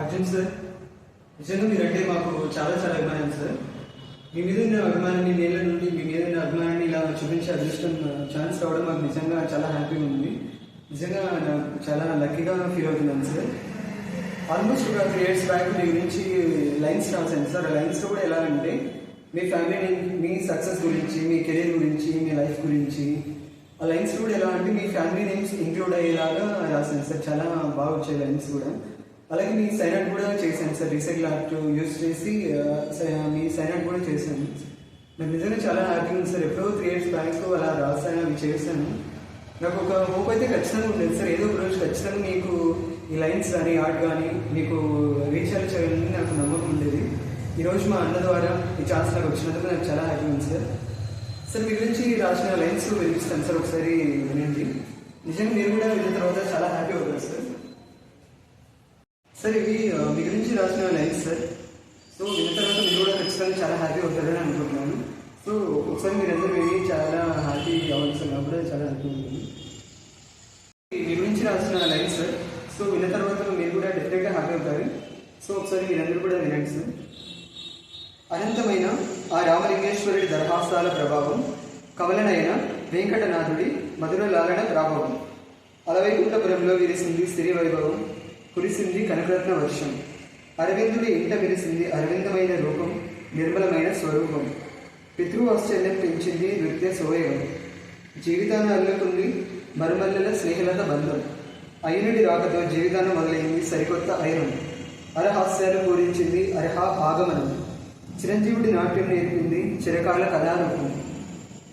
Arjun sir నిజంగా మీరంటే మాకు చాలా చాలా అభిమానం సార్. మీ మీద ఉన్న అభిమానాన్ని నేల నుండి మీ మీద ఉన్న అభిమానాన్ని ఇలా చూపించే అదృష్టం ఛాన్స్ రావడం మాకు నిజంగా చాలా హ్యాపీగా ఉంది. నిజంగా నాకు చాలా లక్కీగా ఫీల్ అవుతున్నాను సార్. ఆల్మోస్ట్ ఒక త్రీ ఇయర్స్ బ్యాక్ మీ గురించి లైన్స్ రాశాను సార్. ఆ లైన్స్లో కూడా ఎలా అంటే మీ ఫ్యామిలీ మీ సక్సెస్ గురించి మీ కెరీర్ గురించి మీ లైఫ్ గురించి ఆ లైన్స్ కూడా ఎలా అంటే మీ ఫ్యామిలీ నేమ్స్ ఇంక్లూడ్ అయ్యేలాగా రాశాను సార్. చాలా బాగా వచ్చాయి లైన్స్ కూడా. అలాగే మీ సైన్ కూడా చేశాను సార్. రీసైకిల్ ఆర్ట్ యూస్ చేసి సై- మీ సైన్ అవుట్ కూడా చేశాను. నాకు నిజంగా చాలా హ్యాపీగా ఉంది సార్. ఎప్పుడో త్రీ ఇయర్స్ బ్యాక్ అలా రాశాను అవి చేశాను. నాకు ఒక హోప్ అయితే ఖచ్చితంగా ఉండేది సార్. ఏదో ఒక రోజు ఖచ్చితంగా మీకు ఈ లైన్స్ కానీ ఆర్ట్ కానీ మీకు రీచ్ చేయాలని నాకు నమ్మకం ఉండేది. ఈరోజు మా అన్న ద్వారా ఈ ఛాన్స్ నాకు వచ్చినందుకు నాకు చాలా హ్యాపీగా ఉంది సార్. సార్ మీ గురించి రాసిన లైన్స్ వినిపిస్తాను సార్ ఒకసారి వినండి. నిజంగా మీరు కూడా విన్న తర్వాత చాలా హ్యాపీ అవుతారు సార్. సార్ ఇవి మీ గురించి రాసిన లైన్స్ సార్. సో విన్న తర్వాత మీరు కూడా ఖచ్చితంగా చాలా హ్యాపీ అవుతారని అనుకుంటున్నాను. సో ఒకసారి మీరందరూ విని చాలా హ్యాపీ అవ్వాలి సార్ నాకు కూడా చాలా హ్యాపీ ఉంటుంది. మీ గురించి రాసిన లైన్స్ సార్. సో విన్న తర్వాత మీరు కూడా డెఫినెట్గా హ్యాపీ అవుతారు. సో ఒకసారి మీరందరూ కూడా వినండి సార్. అనంతమైన ఆ రామలింగేశ్వరుడి దర్హాసాల ప్రభావం కవలనైన వెంకటనాథుడి మధుర లాలన ప్రభావం. అలవైకుంఠపురంలో విరిసింది సిరి వైభవం కురిసింది కనకరత్న వర్షం. అరవిందుడి ఇంట విరిసింది అరవిందమైన రూపం నిర్మలమైన స్వరూపం. పితృవాత్సల్యం పెంచింది నృత్య సోయవం. జీవితాన్ని అల్లుకుంది మరుమల్లెల స్నేహలత బంధం. అయనుడి రాకతో జీవితాన్ని మొదలైంది సరికొత్త ఐరం. అరహాస్యాలు పూరించింది అర్హ ఆగమనం. చిరంజీవుడి నాట్యం నేర్పింది చిరకాల కథానూపం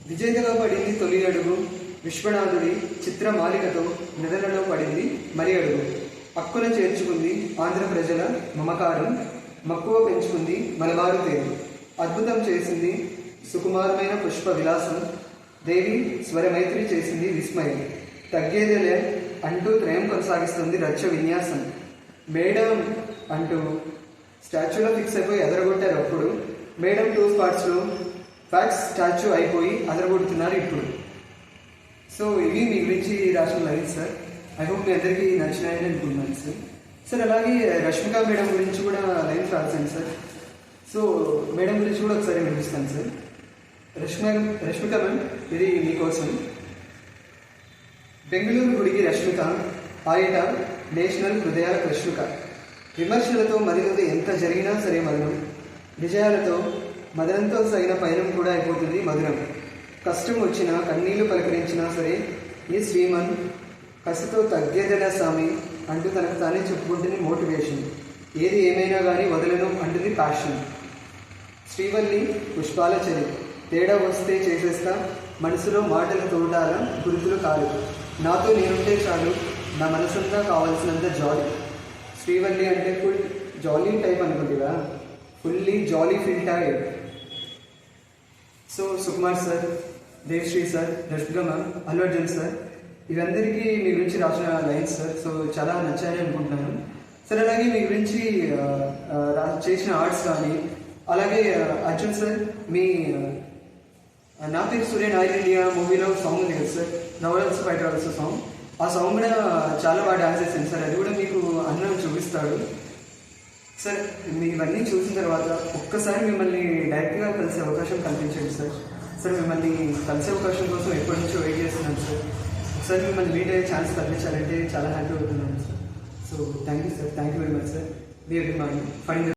విజేతగా పడింది తొలి అడుగు విశ్వనాథుడి చిత్రమాలికతో నిధనలో పడింది మరి అడుగు. హక్కున చేర్చుకుంది ఆంధ్ర ప్రజల మమకారం మక్కువ పెంచుకుంది మలబారు తేరు. అద్భుతం చేసింది సుకుమారమైన పుష్ప విలాసం దేవి స్వరమైత్రి చేసింది విస్మయం. తగ్గేదేలే అంటూ త్రయం కొనసాగిస్తుంది రచ్చ విన్యాసం. మేడం అంటూ స్టాచ్యూలో ఫిక్స్ అయిపోయి ఎదరగొట్టారు అప్పుడు. మేడం టూ స్పాట్స్లో ఫ్యాక్స్ స్టాచ్యూ అయిపోయి అదరగొడుతున్నారు ఇప్పుడు. సో ఇవి మీ గురించి రాసిన లైన్స్ సార్? ఐ హోప్ మీ అందరికీ నచ్చినాయని అనుకుంటున్నాను సార్ సార్ అలాగే uh, రష్మిక మేడం గురించి కూడా లైన్ రాశాను సార్ సో మేడం గురించి కూడా ఒకసారి వినిపిస్తాను సార్ రష్మిక రష్మిక మ్యామ్ ఇది మీకోసం. బెంగళూరు గుడికి రష్మిక ఆయట నేషనల్ హృదయాల రష్మిక విమర్శలతో మదినది ఎంత జరిగినా సరే మధురం విజయాలతో మదనంతో సరైన పయనం కూడా అయిపోతుంది మధురం. కష్టం వచ్చినా కన్నీళ్ళు పలకరించినా సరే ఈ శ్రీమన్ కసితో తగ్గేదలా స్వామి అంటూ తనకు తానే చెప్పుకుంటుంది మోటివేషన్. ఏది ఏమైనా కానీ వదలను అంటుంది ప్యాషన్ శ్రీవల్లి పుష్పాల చలి తేడా వస్తే చేసేస్తా. మనసులో మాటలు తోటాల గురుతులు కాదు నాతో నేనుంటే చాలు. నా మనసంతా కావాల్సినంత జాలీ శ్రీవల్లి అంటే full jolly type అనుకుంటుగా fully jolly feel type so Sukumar sir Devshri sir Rashmika ma'am Allu Arjun sir ఇవందరికీ మీ గురించి రాసిన లైన్స్ సార్ సో చాలా నచ్చాయని అనుకుంటున్నాను. సార్ అలాగే మీ గురించి రా- చేసిన ఆర్ట్స్ కానీ అలాగే అర్జున్ సార్ మీ నా పేరు సూర్య నాయర్ ఇండియా మూవీలో సాంగ్ ఉంది కదా సార్ నవరల్స్ బయట ఆల్సో సాంగ్ ఆ సాంగ్ కూడా చాలా బాగా డాన్స్ చేశాను సార్ అది కూడా మీకు అన్నం చూపిస్తాడు. సార్ మీ ఇవన్నీ చూసిన తర్వాత ఒక్కసారి మిమ్మల్ని డైరెక్ట్గా కలిసే అవకాశం కల్పించండి సార్ సార్ మిమ్మల్ని కలిసే అవకాశం కోసం ఎప్పటి నుంచో వెయిట్ చేస్తున్నాను. సార్ మిమ్మల్ని మీట్ అయ్యే ఛాన్స్ తగ్గించాలంటే చాలా హ్యాపీ అవుతున్నాను sir. So thank you sir thank you very much sir. మీ అభిమాని ఫైన్